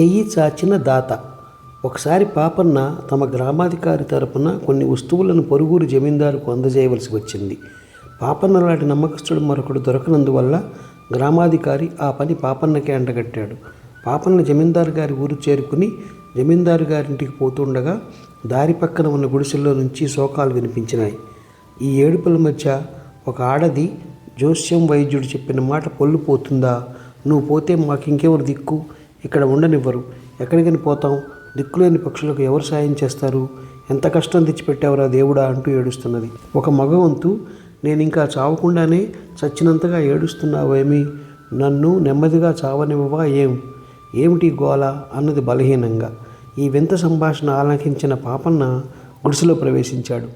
చెయ్యి చాచిన దాత. ఒకసారి పాపన్న తమ గ్రామాధికారి తరపున కొన్ని వస్తువులను పొరుగురు జమీందారుకు అందజేయవలసి వచ్చింది. పాపన్న లాంటి నమ్మకస్తుడు మరొకడు దొరకనందువల్ల గ్రామాధికారి ఆ పని పాపన్నకే అంటగట్టాడు. పాపన్న జమీందారు గారి ఊరు చేరుకుని జమీందారు గారింటికి పోతుండగా దారి పక్కన ఉన్న గుడిసెల్లో నుంచి శోకాలు వినిపించినాయి. ఈ ఏడుపుల మధ్య ఒక ఆడది జోస్యం వైద్యుడు చెప్పిన మాట పొల్లు పోతుందా? నువ్వు పోతే మాకు ఇంకెవరు దిక్కు? ఇక్కడ ఉండనివ్వరు. ఎక్కడికని పోతాం. దిక్కులేని పక్షులకు ఎవరు సాయం చేస్తారు? ఎంత కష్టం తెచ్చిపెట్టావురా దేవుడా అంటూ ఏడుస్తున్నది. ఒక మగవంతు నేను ఇంకా చావకుండానే చచ్చినంతగా ఏడుస్తున్నావేమి? నన్ను నెమ్మదిగా చావనివ్వవా ఏం? ఏమిటి గోల? అన్నది బలహీనంగా. ఈ వింత సంభాషణ ఆలకించిన పాపన్న గుడిసెలో ప్రవేశించాడు.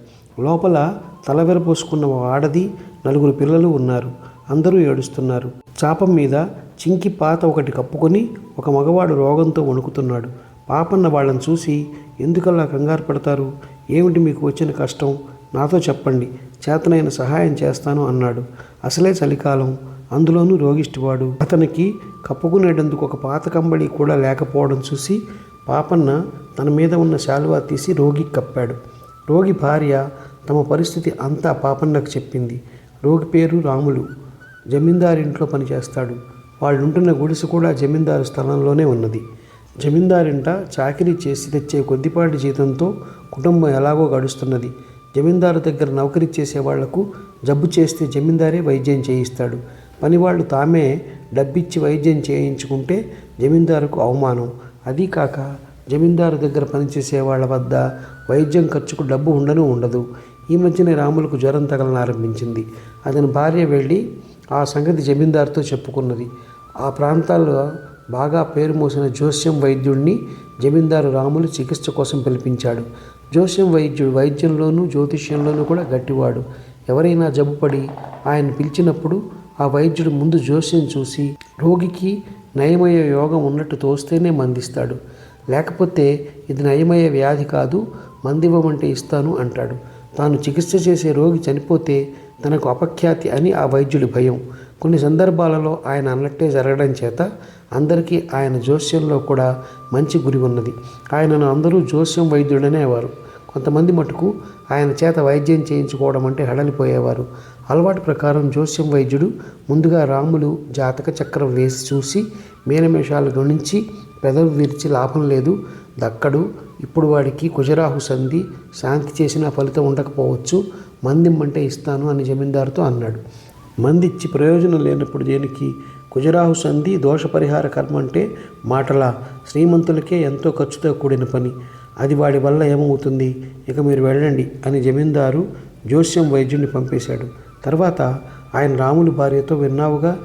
లోపల తలవెర పోసుకున్న ఓ ఆడది నలుగురు పిల్లలు ఉన్నారు. అందరూ ఏడుస్తున్నారు. చాపం మీద చింకి పాత ఒకటి కప్పుకొని ఒక మగవాడు రోగంతో వణుకుతున్నాడు. పాపన్న వాళ్ళని చూసి ఎందుకలా కంగారు పడతారు? ఏమిటి మీకు వచ్చిన కష్టం? నాతో చెప్పండి. చేతనైన సహాయం చేస్తాను అన్నాడు. అసలే చలికాలం. అందులోనూ రోగిష్టివాడు అతనికి కప్పుకునేటందుకు ఒక పాత కంబళి కూడా లేకపోవడం చూసి పాపన్న తన మీద ఉన్న శాలువా తీసి రోగికి కప్పాడు. రోగి భార్య తమ పరిస్థితి అంతా పాపన్నకు చెప్పింది. రోగి పేరు రాములు. జమీందారింట్లో పనిచేస్తాడు. వాళ్ళు ఉంటున్న గుడిసె కూడా జమీందారు స్థలంలోనే ఉన్నది. జమీందారింట చాకిరీ చేసి తెచ్చే కొద్దిపాటి జీతంతో కుటుంబం ఎలాగో గడుస్తున్నది. జమీందారు దగ్గర నౌకరీ చేసే వాళ్ళకు జబ్బు చేస్తే జమీందారే వైద్యం చేయిస్తాడు. పనివాళ్ళు తామే డబ్బిచ్చి వైద్యం చేయించుకుంటే జమీందారుకు అవమానం. అదీ కాక జమీందారు దగ్గర పనిచేసే వాళ్ళ వద్ద వైద్యం ఖర్చుకు డబ్బు ఉండను ఉండదు. ఈ మధ్యనే రాములకు జ్వరం తగలనారంభించింది. అతని భార్య వెళ్ళి ఆ సంగతి జమీందారుతో చెప్పుకున్నది. ఆ ప్రాంతాల్లో బాగా పేరు మోసిన జోస్యం వైద్యుడిని జమీందారు రాములు చికిత్స కోసం పిలిపించాడు. జోస్యం వైద్యుడు వైద్యంలోనూ జ్యోతిష్యంలోనూ కూడా గట్టివాడు. ఎవరైనా జబ్బుపడి ఆయన పిలిచినప్పుడు ఆ వైద్యుడు ముందు జోస్యం చూసి రోగికి నయమయ్యే యోగం ఉన్నట్టు తోస్తేనే మందిస్తాడు. లేకపోతే ఇది నయమయ్యే వ్యాధి కాదు మందివ్వమంటే ఇస్తాను అంటాడు. తాను చికిత్స చేసే రోగి చనిపోతే తనకు అపఖ్యాతి అని ఆ వైద్యుడి భయం. కొన్ని సందర్భాలలో ఆయన అన్నట్టే జరగడం చేత అందరికీ ఆయన జోస్యంలో కూడా మంచి గురి ఉన్నది. ఆయనను అందరూ జోస్యం వైద్యుడనేవారు. కొంతమంది మటుకు ఆయన చేత వైద్యం చేయించుకోవడం అంటే హడలిపోయేవారు. అలవాటు ప్రకారం జోస్యం వైద్యుడు ముందుగా రాములు జాతక చక్రం వేసి చూసి మేనమేషాలు గణించి పెదవి విరిచి లాభం లేదు దక్కడు ఇప్పుడు వాడికి కుజరాహు సంధి శాంతి చేసిన ఫలితం ఉండకపోవచ్చు. మందిమ్మంటే ఇస్తాను అని జమీందారుతో అన్నాడు. మందిచ్చి ప్రయోజనం లేనప్పుడు దేనికి? కుజరాహు సంధి దోష పరిహార కర్మ అంటే మాటల? శ్రీమంతులకే ఎంతో ఖర్చుతో కూడిన పని. అది వాడి వల్ల ఏమవుతుంది? ఇక మీరు వెళ్ళండి అని జమీందారు జోస్యం వైద్యుడిని పంపేశాడు. తర్వాత ఆయన రాములు భార్యతో విన్నావుగా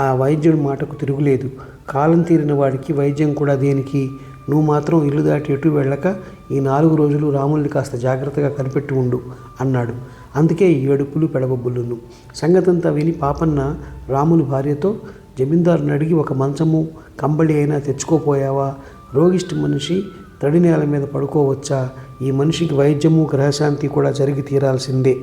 ఆ వైద్యుడి మాటకు తిరుగులేదు. కాలం తీరిన వాడికి వైద్యం కూడా దేనికి? నువ్వు మాత్రం ఇల్లు దాటి ఎటు వెళ్ళక ఈ నాలుగు రోజులు రాముల్ని కాస్త జాగ్రత్తగా కనిపెట్టి ఉండు అన్నాడు. అందుకే ఈ ఏడుపులు పెడబొబ్బులును. సంగతంతా విని పాపన్న రాములు భార్యతో జమీందారుని అడిగి ఒక మంచము కంబళి అయినా తెచ్చుకోపోయావా? రోగిష్టి మనిషి తడి నేల మీద పడుకోవచ్చా? ఈ మనిషికి వైద్యము గ్రహశాంతి కూడా జరిగి తీరాల్సిందే.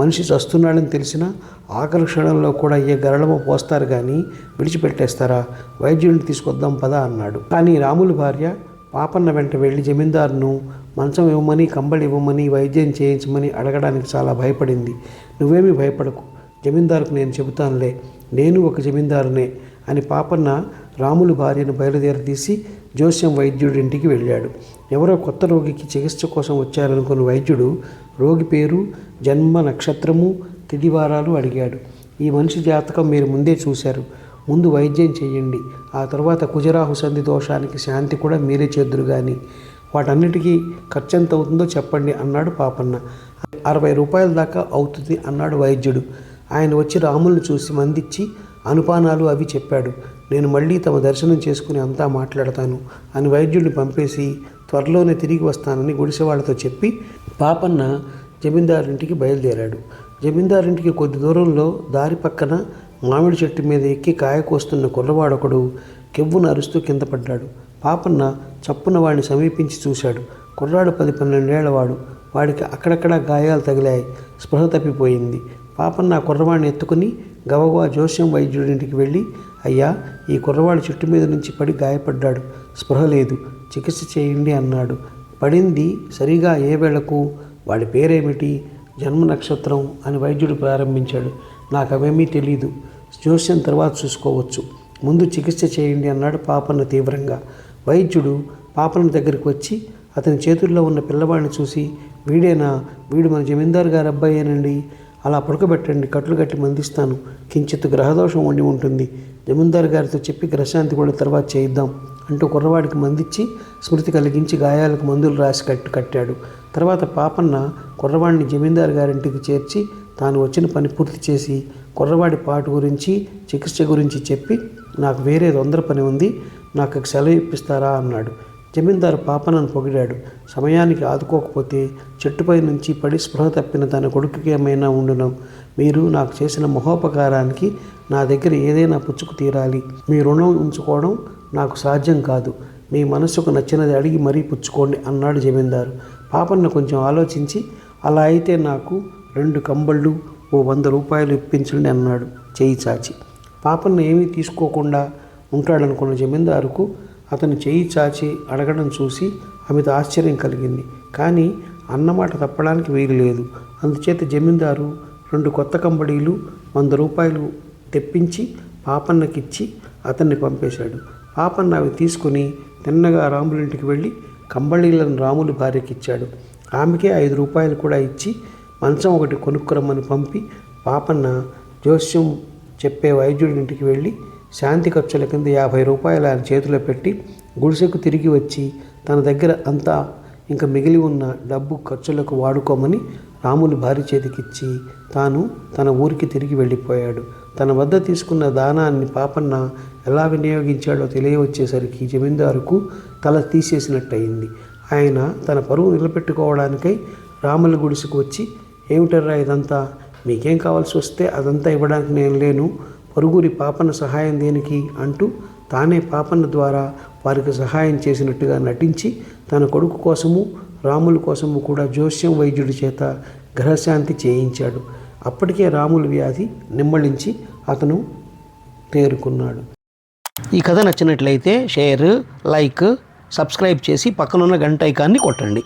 మనిషి చస్తున్నాడని తెలిసినా ఆకలి క్షణంలో కూడా ఏ గరళమో పోస్తారు కానీ విడిచిపెట్టేస్తారా? వైద్యుడిని తీసుకొద్దాం పదా అన్నాడు. కానీ రాములు భార్య పాపన్న వెంట వెళ్ళి జమీందారును మంచం ఇవ్వమని కంబళి ఇవ్వమని వైద్యం చేయించమని అడగడానికి చాలా భయపడింది. నువ్వేమీ భయపడకు. జమీందారుకు నేను చెబుతానులే. నేను ఒక జమీందారునే అని పాపన్న రాములు భార్యను బయలుదేరదీసి జోస్యం వైద్యుడింటికి వెళ్ళాడు. ఎవరో కొత్త రోగికి చికిత్స కోసం వచ్చారనుకున్న వైద్యుడు రోగి పేరు జన్మ నక్షత్రము తిదివారాలు అడిగాడు. ఈ మనిషి జాతకం మీరు ముందే చూశారు. ముందు వైద్యం చేయండి. ఆ తర్వాత కుజరాహు సంధి దోషానికి శాంతి కూడా మీరే చేద్దురు కానీ వాటన్నిటికీ ఖర్చు ఎంత అవుతుందో చెప్పండి అన్నాడు పాపన్న. అరవై రూపాయల దాకా అవుతుంది అన్నాడు వైద్యుడు. ఆయన వచ్చి రాములను చూసి మందిచ్చి అనుపానాలు అవి చెప్పాడు. నేను మళ్ళీ తమ దర్శనం చేసుకుని అంతా మాట్లాడతాను అని వైద్యుడిని పంపేసి త్వరలోనే తిరిగి వస్తానని గుడిసెవాళ్ళతో చెప్పి పాపన్న జమీందారింటికి బయలుదేరాడు. జమీందారింటికి కొద్ది దూరంలో దారి పక్కన మామిడి చెట్టు మీద ఎక్కి కాయ కోస్తున్న కుర్రవాడొకడు కెవ్వును అరుస్తూ కింద పడ్డాడు. పాపన్న చప్పున వాడిని సమీపించి చూశాడు. కుర్రాడు పది పన్నెండేళ్ళవాడు. వాడికి అక్కడక్కడ గాయాలు తగిలాయి. స్పృహ తప్పిపోయింది. పాపన్న ఆ కుర్రవాడిని ఎత్తుకుని గవగవా జోస్యం వైద్యుడింటికి వెళ్ళి అయ్యా ఈ కుర్రవాడి చెట్టు మీద నుంచి పడి గాయపడ్డాడు. స్పృహ లేదు. చికిత్స చేయండి అన్నాడు. పడింది సరిగా ఏ వేళకు? వాడి పేరేమిటి? జన్మ నక్షత్రం అని వైద్యుడు ప్రారంభించాడు. నాకు అవేమీ తెలియదు జోస్యం తర్వాత చూసుకోవచ్చు. ముందు చికిత్స చేయండి అన్నాడు పాపన్న తీవ్రంగా. వైద్యుడు పాపన్న దగ్గరికి వచ్చి అతని చేతుల్లో ఉన్న పిల్లవాడిని చూసి వీడేనా? వీడు మన జమీందారు గారు అబ్బాయేనండి అలా పడుకోబెట్టండి కట్లు కట్టి మందిస్తాను. కించిత్ గ్రహదోషం ఉండి ఉంటుంది. జమీందారు గారితో చెప్పి గ్రహశాంతి కూడా తర్వాత చేయిద్దాం అంటూ కుర్రవాడికి మందిచ్చి స్మృతి కలిగించి గాయాలకు మందులు రాసి కట్టు కట్టాడు. తర్వాత పాపన్న కుర్రవాడిని జమీందారు గారింటికి చేర్చి తాను వచ్చిన పని పూర్తి చేసి కుర్రవాడి పాటు గురించి చికిత్స గురించి చెప్పి నాకు వేరే తొందర పని ఉంది నాకు సెలవు ఇప్పిస్తారా అన్నాడు. జమీందారు పాపనను పొగిడాడు. సమయానికి ఆదుకోకపోతే చెట్టుపై నుంచి పడి స్పృహ తప్పిన తన కొడుకుకి ఏమైనా ఉండును? మీరు నాకు చేసిన మహోపకారానికి నా దగ్గర ఏదైనా పుచ్చుకు తీరాలి. మీ రుణం ఉంచుకోవడం నాకు సాధ్యం కాదు. మీ మనసుకు నచ్చినది అడిగి మరీ పుచ్చుకోండి అన్నాడు జమీందారు. పాపన్న కొంచెం ఆలోచించి అలా అయితే నాకు రెండు కంబళ్ళు ఓ వంద రూపాయలు ఇప్పించండి అన్నాడు చేయి చాచి. పాపన్న ఏమీ తీసుకోకుండా ఉంటాడనుకున్న జమీందారుకు అతను చేయి చాచి అడగడం చూసి అమిత ఆశ్చర్యం కలిగింది. కానీ అన్నమాట తప్పడానికి వీలు లేదు. అందుచేత జమీందారు రెండు కొత్త కంబడీలు వంద రూపాయలు తెప్పించి పాపన్నకిచ్చి అతన్ని పంపేశాడు. పాపన్న అవి తీసుకుని తిన్నగా రాములింటికి వెళ్ళి కంబళీలను రాములు భార్యకి ఇచ్చాడు ఆమెకే ఐదు రూపాయలు కూడా ఇచ్చి మంచం ఒకటి కొనుక్కురమ్మని పంపి పాపన్న జోస్యం చెప్పే వైద్యుడింటికి వెళ్ళి శాంతి ఖర్చుల కింద యాభై రూపాయలు ఆయన చేతిలో పెట్టి గుడిసెకు తిరిగి వచ్చి తన దగ్గర అంతా ఇంకా మిగిలి ఉన్న డబ్బు ఖర్చులకు వాడుకోమని రాములు భార్య చేతికిచ్చి తాను తన ఊరికి తిరిగి వెళ్ళిపోయాడు. తన వద్ద తీసుకున్న దానాన్ని పాపన్న ఎలా వినియోగించాడో తెలియవచ్చేసరికి జమీందారుకు తల తీసేసినట్టయింది. ఆయన తన పరువు నిలబెట్టుకోవడానికై రాముల గుడిసెకు వచ్చి ఏమిటర్రా ఇదంతా? మీకేం కావాల్సి వస్తే అదంతా ఇవ్వడానికి నేను లేను. పరుగురి పాపన సహాయం దేనికి అంటూ తానే పాపన ద్వారా వారికి సహాయం చేసినట్టుగా నటించి తన కొడుకు కోసము రాముల కోసము కూడా జోస్యం వైద్యుడి చేత గ్రహశాంతి చేయించాడు. అప్పటికే రాముల వ్యాధి నిమ్మళించి అతను తేరుకున్నాడు. ఈ కథ నచ్చినట్లయితే షేర్ లైక్ సబ్స్క్రైబ్ చేసి పక్కనున్న గంట ఐకాన్ని కొట్టండి.